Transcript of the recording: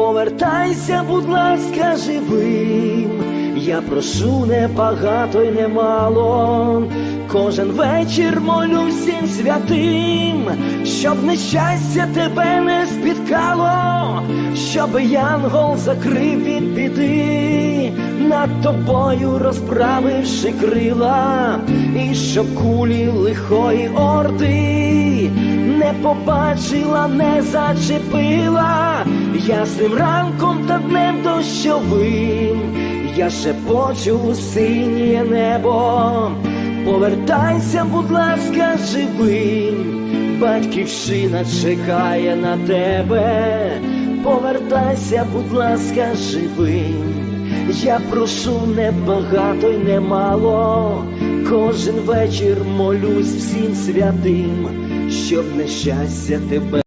Повертайся, будь ласка, живим. Я прошу не багато й немало. Кожен вечір молю всім святим, щоб нещастя тебе не спіткало, щоб янгол закрив від біди, над тобою розправивши крила, і щоб кулі лихої орди не побачила, не зачепила ясним ранком та днем дощовим. Я шепочу у синє небо, повертайся, будь ласка, живим, батьківщина чекає на тебе, повертайся, будь ласка, живим. Я прошу не багато й не мало, кожен вечір молюсь всім святим, щоб нещастя тебе.